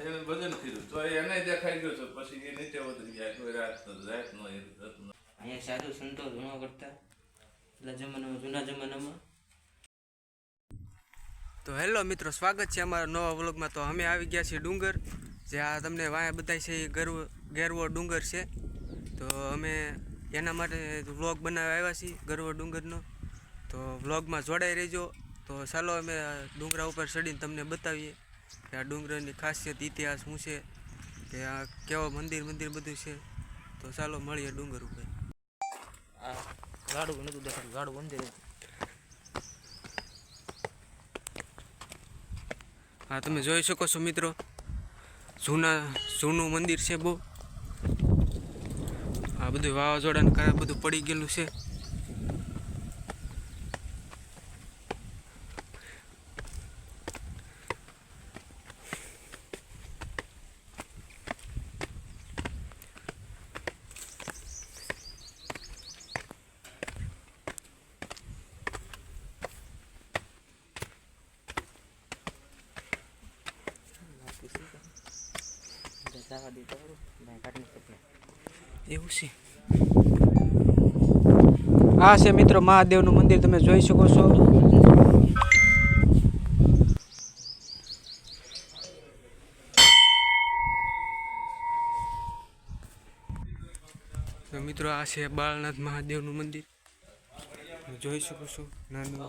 એને ભજન કીધું. તો એને દેખાઈ ગયો છે. પછી એ નીચે ઉતરી ગયા કોઈ રાત રાત નો એ હતું અહીંયા સાધુ સંતો ઘણો કરતા. એટલે જમાનામાં જૂના જમાનામાં. તો હેલો મિત્રો સ્વાગત છે અમારા નવા વ્લોગમાં. તો અમે આવી ગયા છીએ ડુંગર જે આ તમને વાયા બધાય છે એ ગરવ ગેરવો ડુંગર છે. તો અમે એના માટે વ્લોગ બનાવવા આવ્યા છીએ ગરવો ડુંગરનો. તો વ્લોગમાં જોડાઈ રહેજો. તો ચાલો અમે ડુંગરા ઉપર ચડીને તમને બતાવીએ. કે આ ડુંગરની ખાસિયત ઇતિહાસ શું છે? કે આ કેવો મંદિર મંદિર બધું છે? તો ચાલો મળીએ ડુંગર ઉપર. આ ગાડું નતું દેખાતું ગાડું મંદિર હા તમે જોઈ શકો છો મિત્રો જૂના જૂનું મંદિર છે બહુ. આ બધું વાવાઝોડાને કારણે બધું પડી ગયેલું છે. એવું છે. આ છે મિત્રો મહાદેવનું મંદિર, તમે જોઈ શકો છો. મિત્રો આ છે બાળનાથ મહાદેવનું મંદિર. જોઈ શકો છો. નાનું?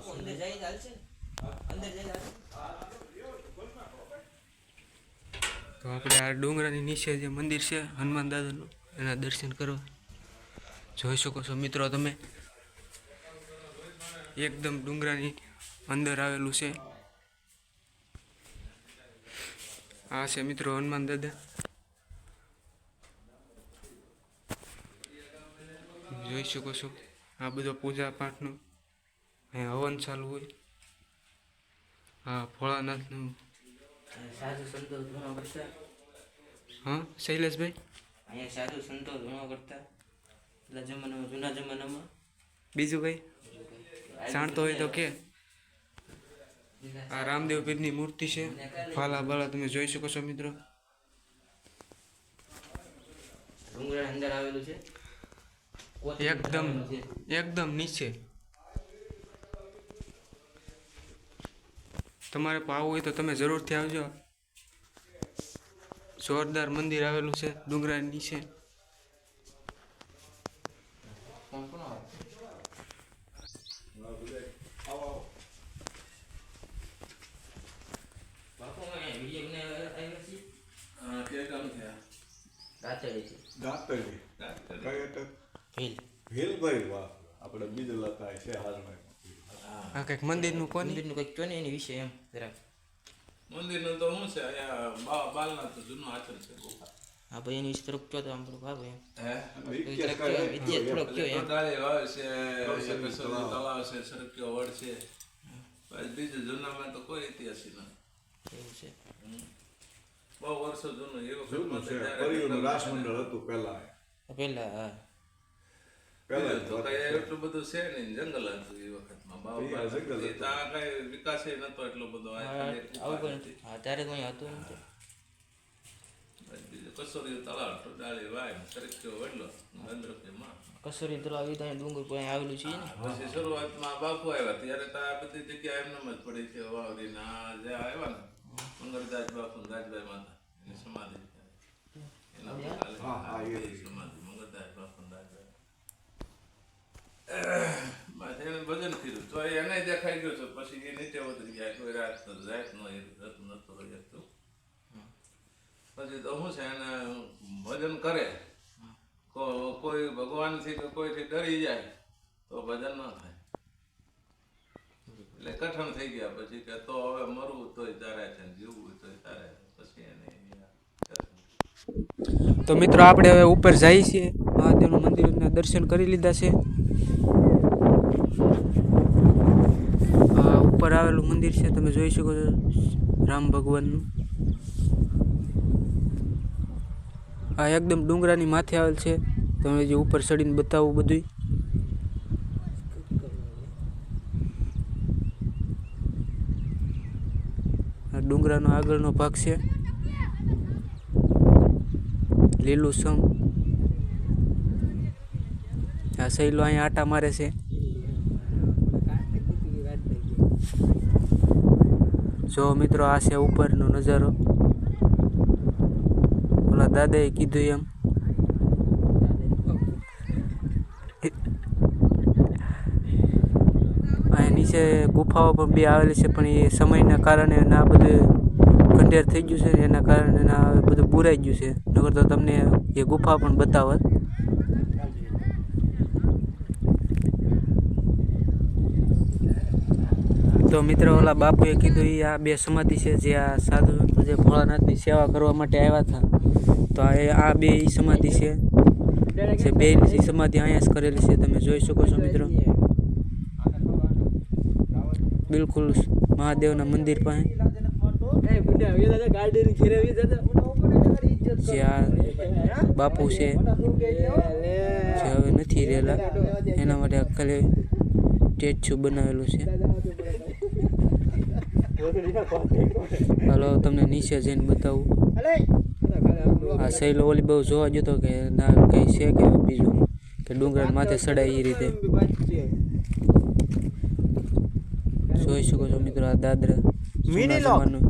તો આપણે આ ડુંગરાની નીચે જે મંદિર છે, હનુમાન દાદાનું, એના દર્શન કરવા. જોઈ શકો છો મિત્રો તમે. એકદમ ડુંગરાની અંદર આવેલું છે. આ છે મિત્રો હનુમાન દાદા. જોઈ શકો છો, આ બધો પૂજા પાઠનો હવન ચાલુ હોય. આ ભોળાનાથનું સાધુ સંતો ધૂણો કરતા. હા? શૈલેષભાઈ? અહીંયા સાધુ સંતો ધૂણો કરતા. પેલા જમાનામાં જૂના જમાનામાં. બીજું કઈ? જાણતો હોય તો કે. આ રામદેવ પીરની મૂર્તિ છે. ફાલા બાલા તમે જોઈ શકો છો મિત્રો. અંદર આવેલું છે. એકદમ એકદમ નીચે. તમારે પણ આવવું હોય તો તમે જરૂરથી આવજો. જોરદાર મંદિર આવેલું છે ડુંગરાની નીચે આપણે બીજું લખાય છે હાલમાં. આ કંઈક મંદિરનું કોની? મંદિરનું કંઈક કહો ને એની વિશે એમ જરાક. મંદિરનું તો શું છે અહીંયા બા બાલનાથ તો જૂનું આચર છે હા ભાઈ એની વિશે થોડુંક કહો તો આમ થોડુંક હા? ભાઈ હે ઇતિહાસ થોડોક કહો એમ. વાવ છે તળાવ છે સરક્યો વડ છે. પછી બીજું જૂનામાં તો કોઈ ઇતિહાસ નથી એવું છે. બહુ વર્ષો જૂનું એ તો પરિવારનું રાસમંડળ હતું પહેલા પહેલા હા. તો એટલું બધું છે નહીં જંગલ હતું એ વખતમાં. બાવ અહીંયા જંગલ એ તો કઈ વિકાસ નતો એટલો બધો કોઈ હતી. નથી. કસોરી તળાવ ટોટાળી વાય સરક્યો વડલો ગંદ્રપીમાં કસોરી તળાવ એ ત્યાં ડુંગર પર આવેલું છે ને. પછી શરૂઆતમાં બાપુ આવ્યા ત્યારે તો આ બધી જગ્યા એમને જ પડી છે વાવડી ના જે આવ્યા ને મંગળદાસ બાપુ ને રાજભાઈ માતા એની સમાધિ એના કાલે હા, હા, એ બે સમાધિ મંગળદાસ બાપુ ને રાજભાઈ બસ એને ભજન કર્યું તો એને દેખાઈ ગયો છે નીચે ઉતરી ગયા કોઈ રાત રાત નો હતું નતું રહી શકતું પછી તો શું છે એને ભજન કરે કોઈ ભગવાનથી કે કોઈથી ડરી જાય તો ભજન ન થાય એટલે કઠણ થઈ ગયા પછી કે તો હવે મરવું તોય તારે છે જીવવું તોય તારે પછી એને તો મિત્રો, આપણે હવે ઉપર જઈએ છીએ. મહાદેવનું મંદિરના દર્શન કરી લીધા છે. ઉપર આવેલું મંદિર છે, તમે જોઈ શકો છો, રામ ભગવાનનું. આ એકદમ ડુંગરાની માથે આવેલ છે. તમે જે ઉપર ચડીને બતાવું બધું ડુંગરાનો આગળનો ભાગ છે. લીલું સમ આ સહેલો અહીંયા આટા મારે છે. જો મિત્રો આ છે ઉપરનો નજારો. ઓલા દાદાએ કીધું એમ. અહીંયા નીચે ગુફાઓ પણ બે આવેલી છે, પણ એ સમયના કારણે ના બધું ખંડેર થઈ ગયું છે એના કારણે ના બધું બુરાઈ ગયું છે. નગર તો તમને એ ગુફા પણ બતાવત. તો મિત્રો ઓલા બાપુએ કીધું એ આ બે સમાધિ છે જે આ સાધુ જે ભોળાનાથની સેવા કરવા માટે આવ્યા હતા. તો આ એ- આ બે ઈ સમાધિ છે. જે બે સમાધિ અહીંયા જ કરેલી છે. તમે જોઈ શકો છો મિત્રો. બિલકુલ મહાદેવના મંદિર પાસે. જે આ બાપુ છે જે હવે નથી રહેલા. એના માટે આ ખાલી સ્ટેચ્યુ બનાવેલું છે. હાલો તમને નીચે જઈને બતાવું. આ સહેલો ઓલી બહુ જોવા જતો કે ના કંઈ છે કે બીજું? કે ડુંગર માથે ચડાય એ રીતે. જોઈ શકો છો મિત્રો આ દાદરા જૂના જમાનાનું